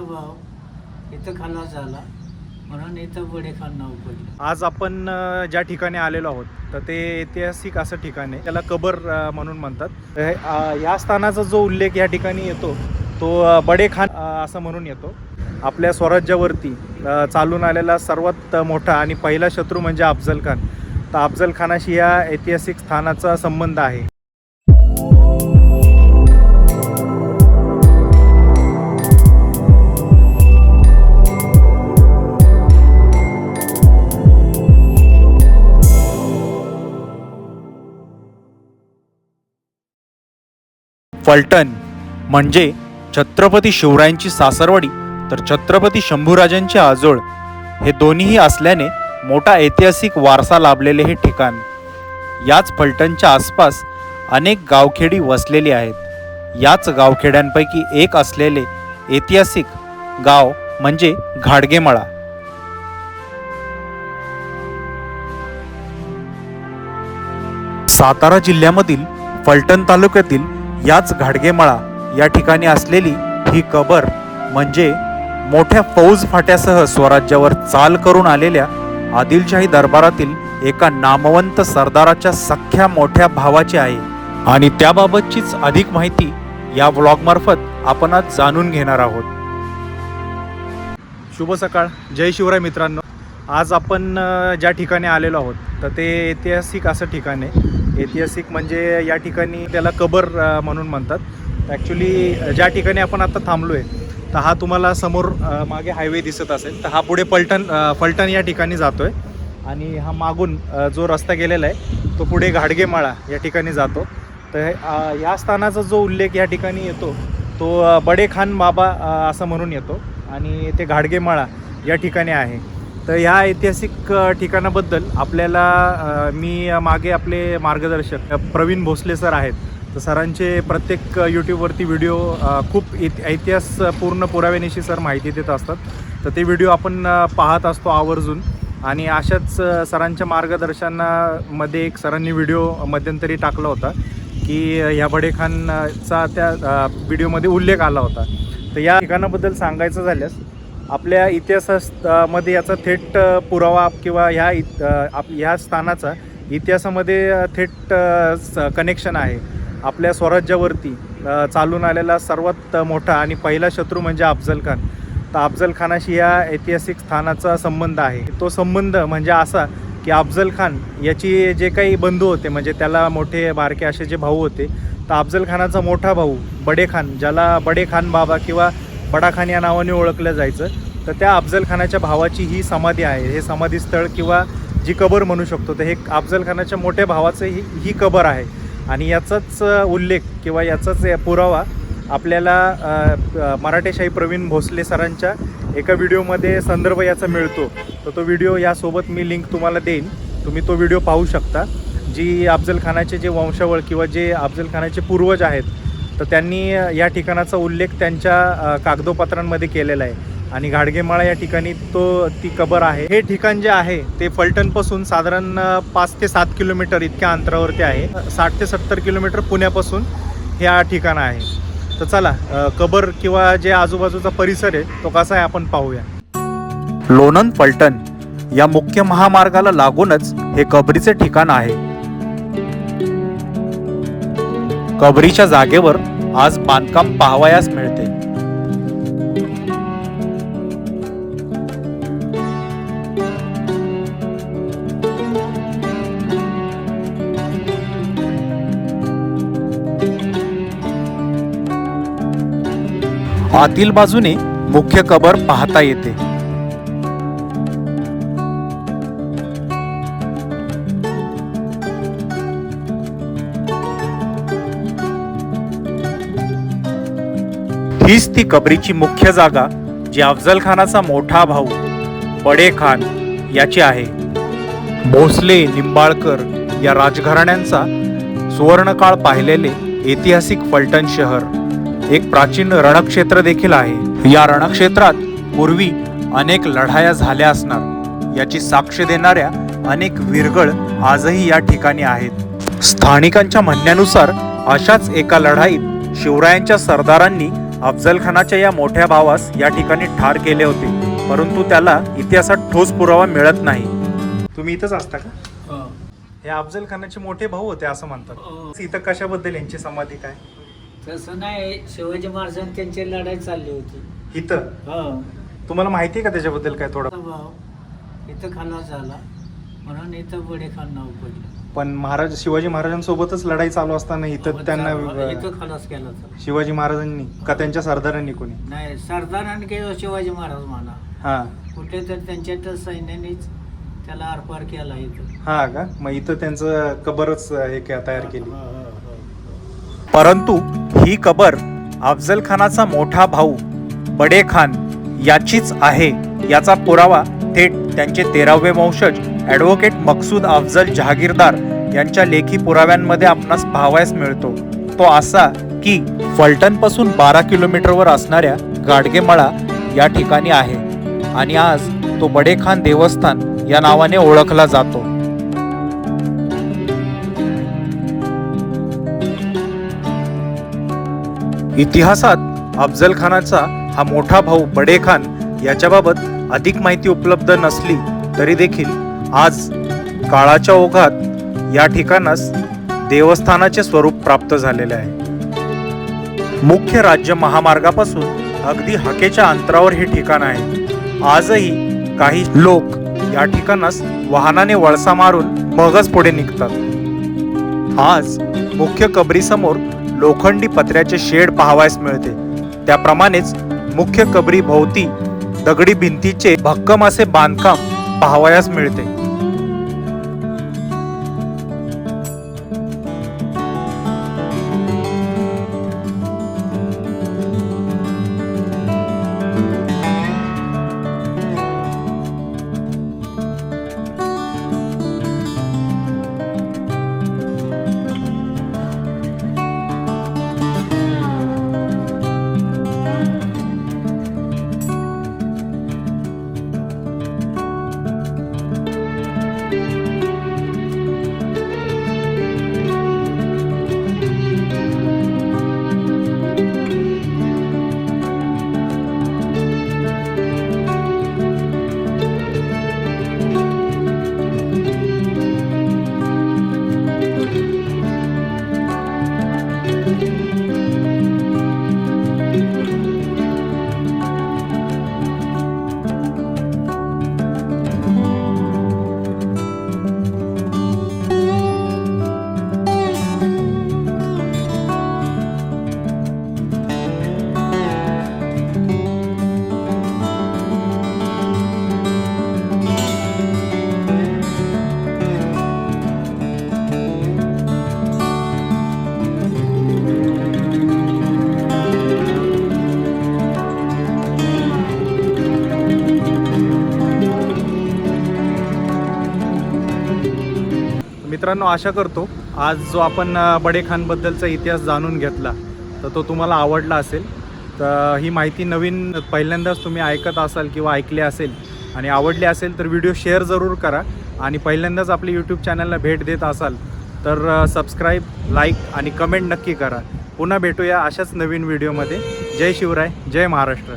भाव इथं खाल्ला झाला. म्हणून इथं बडेखान नाव पडलं आज आपण अ, ज्या ठिकाणी आलेलो आहोत तर ते ऐतिहासिक असं ठिकाण आहे. त्याला कबर अ, म्हणून म्हणतात. हे, अ, या स्थानाचा जो उल्लेख या ठिकाणी येतो तो अ, बडे खान अ, असं म्हणून येतो. आपल्या स्वराज्यावरती अ, चालून आलेला सर्वात मोठा आणि पहिला शत्रू म्हणजे अफजल खान. तर अफजल खानाशी या ऐतिहासिक स्थानाचा संबंध आहे. फलटण म्हणजे छत्रपती शिवरायांची सासरवाडी तर छत्रपती शंभूराजांचे आजोळ हे दोन्हीही असल्याने मोठा ऐतिहासिक वारसा लाभलेले हे ठिकाण. याच फलटणच्या आसपास अनेक गावखेडी वसलेली आहेत. याच गावखेड्यांपैकी एक असलेले ऐतिहासिक गाव म्हणजे घाडगेमळा. सातारा जिल्ह्यामधील फलटण तालुक्यातील याच घाडगेमळा या ठिकाणी असलेली ही कबर म्हणजे मोठ्या फौज फाट्यासह स्वराज्यावर चाल करून आलेल्या आदिलशाही दरबारातील एका नामवंत सरदाराच्या सख्या मोठ्या भावाची आहे आणि त्याबाबतचीच अधिक माहिती या व्लॉगमार्फत आपण आज जाणून घेणार आहोत. शुभ सकाळ. जय शिवराय मित्रांनो. आज आपण ज्या ठिकाणी आलेलो आहोत तर ते ऐतिहासिक असं ठिकाण आहे. ऐतिहासिक म्हणजे या ठिकाणी त्याला कबर म्हणून म्हणतात. ॲक्च्युली ज्या ठिकाणी आपण आता थांबलो आहे तर हा तुम्हाला समोर मागे हायवे दिसत असेल. तर हा पुढे पलटण फलटण या ठिकाणी जातो आहे आणि हा मागून जो रस्ता गेलेला आहे तो पुढे घाडगेमाळा या ठिकाणी जातो. तर ह्या या स्थानाचा जो उल्लेख या ठिकाणी येतो तो बडे खान बाबा असं म्हणून येतो. आणि ते घाडगेमाळा या ठिकाणी आहे. तर ह्या ऐतिहासिक ठिकाणाबद्दल आपल्याला मी मागे आपले मार्गदर्शक प्रवीण भोसले सर आहेत. तर सरांचे प्रत्येक यूट्यूबवरती व्हिडिओ खूप इत ऐतिहास पूर्ण पुराव्यानिशी सर माहिती देत असतात. तर ते व्हिडिओ आपण पाहत असतो आवर्जून. आणि अशाच सरांच्या मार्गदर्शनामध्ये एक सरांनी व्हिडिओ मध्यंतरी टाकला होता की ह्या बडेखानचा त्या व्हिडिओमध्ये उल्लेख आला होता. तर या ठिकाणाबद्दल सांगायचं झाल्यास आपल्या इतिहासामध्ये याचा थेट पुरावा किंवा ह्या इत आप ह्या स्थानाचा इतिहासामध्ये थेट कनेक्शन आहे. आपल्या स्वराज्यावरती चालून आलेला सर्वात मोठा आणि पहिला शत्रू म्हणजे अफजल खान. तर अफजल खानाशी या ऐतिहासिक स्थानाचा संबंध आहे. तो संबंध म्हणजे असा की अफजल खान याची जे काही बंधू होते म्हणजे त्याला मोठे बारके असे जे भाऊ होते तर अफजल खानाचा मोठा भाऊ बडे खान ज्याला बडे खान बाबा किंवा फडाखान या नावाने ओळखलं जायचं. तर त्या अफजलखानाच्या भावाची ही समाधी आहे. हे समाधीस्थळ किंवा जी कबर म्हणू शकतो तर हे अफजलखानाच्या मोठ्या भावाचं ही ही कबर आहे. आणि याचाच उल्लेख किंवा याचाच पुरावा आपल्याला मराठेशाही प्रवीण भोसले सरांच्या एका व्हिडिओमध्ये संदर्भ याचा मिळतो. तर तो व्हिडिओ यासोबत मी लिंक तुम्हाला देईन. तुम्ही तो व्हिडिओ पाहू शकता. जी अफजल खानाचे जे वंशावळ किंवा जे अफजल खानाचे पूर्वज आहेत तर त्यांनी या ठिकाणाचा उल्लेख त्यांच्या कागदोपत्रांमध्ये केलेला आहे. आणि घाडगेमाळा या ठिकाणी तो ती कबर आहे. हे ठिकाण जे आहे ते फलटणपासून साधारण पाच ते सात किलोमीटर इतक्या अंतरावरती आहे. साठ ते सत्तर किलोमीटर पुण्यापासून ह्या ठिकाण आहे. तर चला कबर किंवा जे आजूबाजूचा परिसर आहे तो कसा आहे आपण पाहूया. लोणंद फलटण या मुख्य महामार्गाला लागूनच हे कबरीचे ठिकाण आहे. कबरीच्या जागेवर आज बांधकाम पाहावयास मिळते. आतील बाजूने मुख्य कबर पाहता येते. हीच ती कबरीची मुख्य जागा जी अफजल खानाचा मोठा भाऊ बडे खान याची आहे. भोसले निंबाळकर या राजघराण्यांचा सुवर्णकाळ पाहिलेले ऐतिहासिक फलटण शहर एक प्राचीन रणक्षेत्र देखील आहे. या रणक्षेत्रात पूर्वी अनेक लढाया झाल्या असणार याची साक्ष देणाऱ्या अनेक विरगळ आजही या ठिकाणी आहेत. स्थानिकांच्या म्हणण्यानुसार अशाच एका लढाईत शिवरायांच्या सरदारांनी अफजल खानाच्या या मोठ्या भावास या ठिकाणी ठार केले होते. परंतु त्याला इतिहासात ठोस पुरावा मिळत नाही. तुम्ही इथंच असता का? हो. हे अफजल खानाचे मोठे भाऊ होते असं म्हणतात. हो. इथं कशाबद्दल यांची समाधी काय? तसं नाही शिवाजी महाराजांनी त्यांची लढाई चालली होती. इथं? हो. तुम्हाला माहिती आहे का त्याच्याबद्दल काय थोडं? भाऊ इथं खलास झाला. म्हणून इथं बडे खान नाव पडलं पण महाराज शिवाजी महाराजांसोबतच लढाई चालू असताना इथं त्यांना इथं खलास केला तर शिवाजी महाराजांनी का त्यांच्या सरदारांनी कोणी? नाही सरदारांनी किंवा शिवाजी महाराज म्हणा. हा. कुठे तर त्यांच्या सैन्यानेच त्याला आरपार केला इथं. हा का? मग इथं त्यांचं कबरच हे काय तयार केली. हो, हो, हो. परंतु ही कबर अफजल खानाचा मोठा भाऊ बडे खान याचीच आहे. याचा पुरावा थेट त्यांचे तेरावे वंशज ॲडव्होकेट मकसूद अफजल जहागीरदार यांच्या लेखी पुराव्यांमध्ये आपणास पाहावयास मिळतो. तो असा की फलटणपासून बारा किलोमीटरवर असणाऱ्या गाडगेमळा या ठिकाणी आहे आणि आज तो बडेखान देवस्थान या नावाने ओळखला जातो. इतिहासात अफजल खानाचा हा मोठा भाऊ बडेखान याच्याबाबत अधिक माहिती उपलब्ध नसली तरी देखील आज काळाच्या ओघात या ठिकाणास देवस्थानाचे स्वरूप प्राप्त झालेले आहे. मुख्य राज्य महामार्गापासून अगदी हाकेच्या अंतरावर हे ठिकाण आहे. आजही काही लोक या ठिकाणास वाहनाने वळसा मारून मगच पुढे निघतात. आज मुख्य कबरीसमोर लोखंडी पत्र्याचे शेड पाहावयास मिळते. त्याप्रमाणेच मुख्य कबरी भोवती दगडी भिंतीचे भक्कम असे बांधकाम पाहावयास मिळते. मित्रांनो आशा करतो आज जो आपण बडेखानबद्दलचा बडे खानबद्दलचा इतिहास जाणून घेतला तर तो तुम्हाला आवडला असेल. तर ही माहिती नवीन पहिल्यांदाच तुम्ही ऐकत असाल किंवा ऐकली असेल आणि आवडली असेल तर व्हिडिओ शेअर जरूर करा आणि पहिल्यांदाच आपले यूट्यूब चॅनलला भेट देत असाल तर सबस्क्राईब लाईक आणि कमेंट नक्की करा. पुन्हा भेटूया अशाच नवीन व्हिडिओमध्ये. जय शिवराय जय महाराष्ट्र.